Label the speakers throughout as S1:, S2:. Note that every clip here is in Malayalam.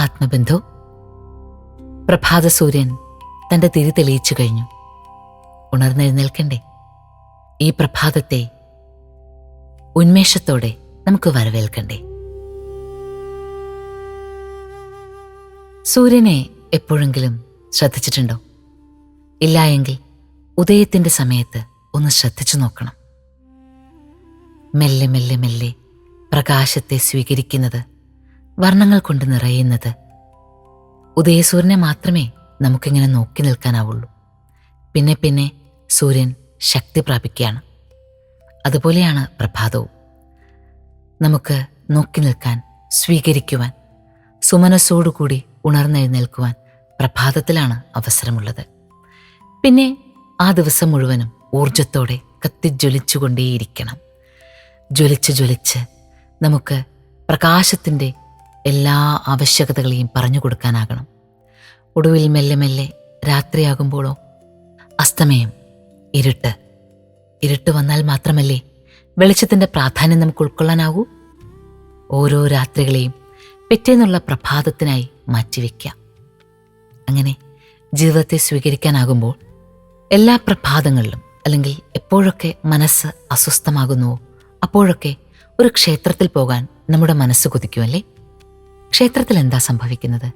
S1: ആത്മബന്ധു. പ്രഭാത സൂര്യൻ തന്റെ തിരി തെളിയിച്ചു കഴിഞ്ഞു. ഉണർന്നെഴുന്നേൽക്കണ്ടേ? ഈ പ്രഭാതത്തെ ഉന്മേഷത്തോടെ നമുക്ക് വരവേൽക്കണ്ടേ? സൂര്യനെ എപ്പോഴെങ്കിലും ശ്രദ്ധിച്ചിട്ടുണ്ടോ? ഇല്ല എങ്കിൽ ഉദയത്തിന്റെ സമയത്ത് ഒന്ന് ശ്രദ്ധിച്ചു നോക്കണം. മെല്ലെ മെല്ലെ മെല്ലെ പ്രകാശത്തെ സ്വീകരിക്കുന്നത് വർണങ്ങൾ കൊണ്ട് നിറയുന്നത്. ഉദയസൂര്യനെ മാത്രമേ നമുക്കിങ്ങനെ നോക്കി നിൽക്കാനാവുള്ളൂ. പിന്നെ പിന്നെ സൂര്യൻ ശക്തി പ്രാപിക്കുകയാണ്. അതുപോലെയാണ് പ്രഭാതവും. നമുക്ക് നോക്കി നിൽക്കാൻ സ്വീകരിക്കുവാൻ സുമനസ്സോടുകൂടി ഉണർന്നെഴുന്നേൽക്കുവാൻ പ്രഭാതത്തിലാണ് അവസരമുള്ളത്. പിന്നെ ആ ദിവസം മുഴുവനും ഊർജത്തോടെ കത്തിജ്വലിച്ചുകൊണ്ടേയിരിക്കണം. ജ്വലിച്ച് ജ്വലിച്ച് നമുക്ക് പ്രകാശത്തിന്റെ എല്ലാ ആവശ്യകതകളെയും പറഞ്ഞു കൊടുക്കാനാകണം. ഒടുവിൽ മെല്ലെ മെല്ലെ രാത്രിയാകുമ്പോഴോ അസ്തമയം ഇരുട്ട്. ഇരുട്ട് വന്നാൽ മാത്രമല്ലേ വെളിച്ചത്തിന്റെ പ്രാധാന്യം നമുക്ക് ഉൾക്കൊള്ളാനാവൂ ഓരോ രാത്രികളെയും പിറ്റേന്നുള്ള പ്രഭാതത്തിനായി മാറ്റിവെക്കാം. അങ്ങനെ ജീവിതത്തെ സ്വീകരിക്കാനാകുമ്പോൾ എല്ലാ പ്രഭാതങ്ങളിലും അല്ലെങ്കിൽ എപ്പോഴൊക്കെ മനസ്സ് അസ്വസ്ഥമാകുന്നുവോ അപ്പോഴൊക്കെ ഒരു ക്ഷേത്രത്തിൽ പോകാൻ നമ്മുടെ മനസ്സ് കൊതിക്കുമല്ലേ ക്ഷേത്രത്തിൽ എന്താ സംഭവിക്കുന്നത്?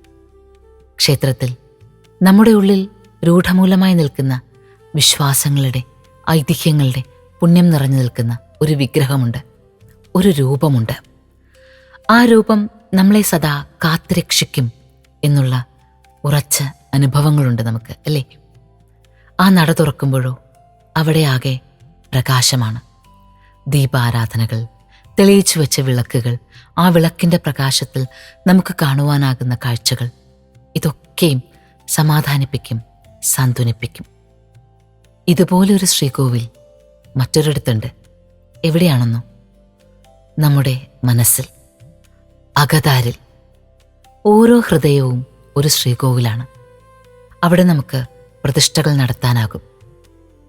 S1: ക്ഷേത്രത്തിൽ നമ്മുടെ ഉള്ളിൽ രൂഢമൂലമായി നിൽക്കുന്ന വിശ്വാസങ്ങളുടെ ഐതിഹ്യങ്ങളുടെ പുണ്യം നിറഞ്ഞു നിൽക്കുന്ന ഒരു വിഗ്രഹമുണ്ട്. ഒരു രൂപമുണ്ട്. ആ രൂപം നമ്മളെ സദാ കാത്തുരക്ഷിക്കും എന്നുള്ള ഉറച്ച അനുഭവങ്ങളുണ്ട് നമുക്ക് അല്ലേ? ആ നട തുറക്കുമ്പോഴോ അവിടെ ആകെ പ്രകാശമാണ്. ദീപാരാധനകൾ തെളിയിച്ചു വെച്ച വിളക്കുകൾ ആ വിളക്കിന്റെ പ്രകാശത്തിൽ നമുക്ക് കാണുവാനാകുന്ന കാഴ്ചകൾ. ഇതൊക്കെയും സമാധാനിപ്പിക്കും സാന്ത്വനിപ്പിക്കും. ഇതുപോലൊരു ശ്രീകോവിൽ മറ്റൊരിടത്തുണ്ട്. എവിടെയാണെന്നോ? നമ്മുടെ മനസ്സിൽ. അകതാരിൽ ഓരോ ഹൃദയവും ഒരു ശ്രീകോവിലാണ്. അവിടെ നമുക്ക് പ്രതിഷ്ഠകൾ നടത്താനാകും.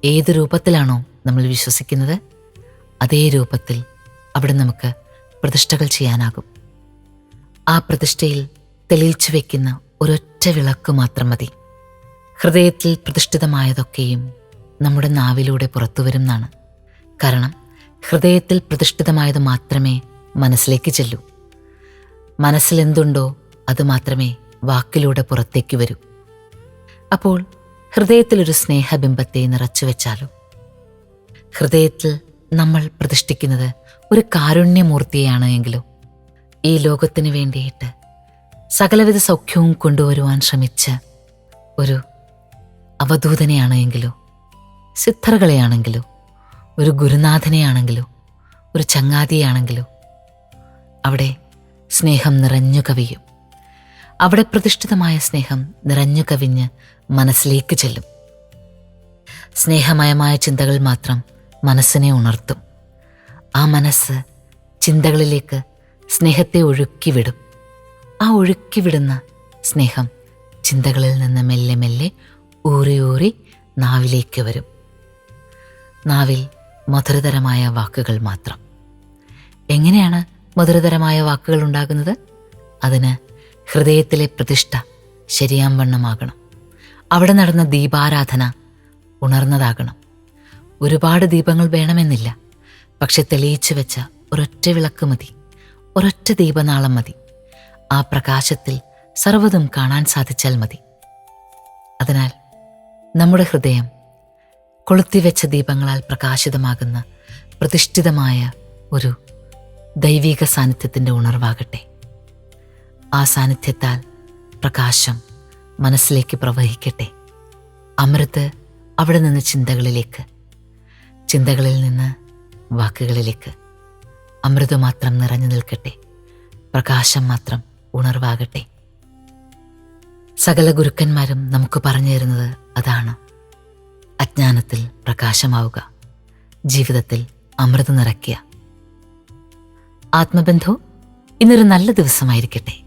S1: ഏത് രൂപത്തിലാണോ നമ്മൾ വിശ്വസിക്കുന്നത് അതേ രൂപത്തിൽ അവിടെ നമുക്ക് പ്രതിഷ്ഠകൾ ചെയ്യാനാകും. ആ പ്രതിഷ്ഠയിൽ തെളിയിച്ചു വെക്കുന്ന ഒരൊറ്റ വിളക്ക് മാത്രം മതി. ഹൃദയത്തിൽ പ്രതിഷ്ഠിതമായതൊക്കെയും നമ്മുടെ നാവിലൂടെ പുറത്തു വരുന്നതാണ് കാരണം ഹൃദയത്തിൽ പ്രതിഷ്ഠിതമായത് മാത്രമേ മനസ്സിലേക്ക് ചെല്ലൂ. മനസ്സിലെന്തുണ്ടോ അത് മാത്രമേ വാക്കിലൂടെ പുറത്തേക്ക് വരൂ. അപ്പോൾ ഹൃദയത്തിലൊരു സ്നേഹബിംബത്തെ നിറച്ചു വെച്ചാലോ? ഹൃദയത്തിൽ നമ്മൾ പ്രതിഷ്ഠിക്കുന്നത് ഒരു കാരുണ്യമൂർത്തിയാണ് എങ്കിലും. ഈ ലോകത്തിന് വേണ്ടിയിട്ട് സകലവിധ സൗഖ്യവും കൊണ്ടുവരുവാൻ ശ്രമിച്ച ഒരു അവധൂതനെയാണ് എങ്കിലോ സിദ്ധറുകളെയാണെങ്കിലോ ഒരു ഗുരുനാഥനെയാണെങ്കിലോ ഒരു ചങ്ങാതിയാണെങ്കിലോ അവിടെ സ്നേഹം നിറഞ്ഞു കവിയും. അവിടെ പ്രതിഷ്ഠിതമായ സ്നേഹം നിറഞ്ഞു കവിഞ്ഞ് മനസ്സിലേക്ക് ചെല്ലും. സ്നേഹമയമായ ചിന്തകൾ മാത്രം മനസ്സിനെ ഉണർത്തും. ആ മനസ്സ് ചിന്തകളിലേക്ക് സ്നേഹത്തെ ഒഴുക്കിവിടും. ആ ഒഴുക്കിവിടുന്ന സ്നേഹം ചിന്തകളിൽ നിന്ന് മെല്ലെ മെല്ലെ ഊറി ഊറി നാവിലേക്ക് വരും. നാവിൽ മധുരതരമായ വാക്കുകൾ മാത്രം. എങ്ങനെയാണ് മധുരതരമായ വാക്കുകൾ ഉണ്ടാകുന്നത്? അതിന് ഹൃദയത്തിലെ പ്രതിഷ്ഠ ശരിയാം വണ്ണമാകണം. അവിടെ നടന്ന ദീപാരാധന ഉണർന്നതാകണം. ഒരുപാട് ദീപങ്ങൾ വേണമെന്നില്ല. പക്ഷെ തെളിയിച്ചു വെച്ച ഒരൊറ്റ വിളക്ക് മതി. ഒരൊറ്റ ദീപനാളം മതി. ആ പ്രകാശത്തിൽ സർവതും കാണാൻ സാധിച്ചാൽ മതി. അതിനാൽ നമ്മുടെ ഹൃദയം കൊളുത്തിവെച്ച ദീപങ്ങളാൽ പ്രകാശിതമാകുന്ന പ്രതിഷ്ഠിതമായ ഒരു ദൈവിക സാന്നിധ്യത്തിന്റെ ഉണർവാകട്ടെ. ആ സാന്നിധ്യത്താൽ പ്രകാശം മനസ്സിലേക്ക് പ്രവഹിക്കട്ടെ. അമൃത് അവിടെ നിന്ന് ചിന്തകളിലേക്ക് ചിന്തകളിൽ നിന്ന് വാക്കുകളിലേക്ക് അമൃത് മാത്രം നിറഞ്ഞു നിൽക്കട്ടെ. പ്രകാശം മാത്രം ഉണർവാകട്ടെ. സകല ഗുരുക്കന്മാരും നമുക്ക് പറഞ്ഞു തരുന്നത് അതാണ്. അജ്ഞാനത്തിൽ പ്രകാശമാവുക. ജീവിതത്തിൽ അമൃത് നിറയ്ക്കുക. ആത്മബന്ധു ഇന്നൊരു നല്ല ദിവസമായിരിക്കട്ടെ.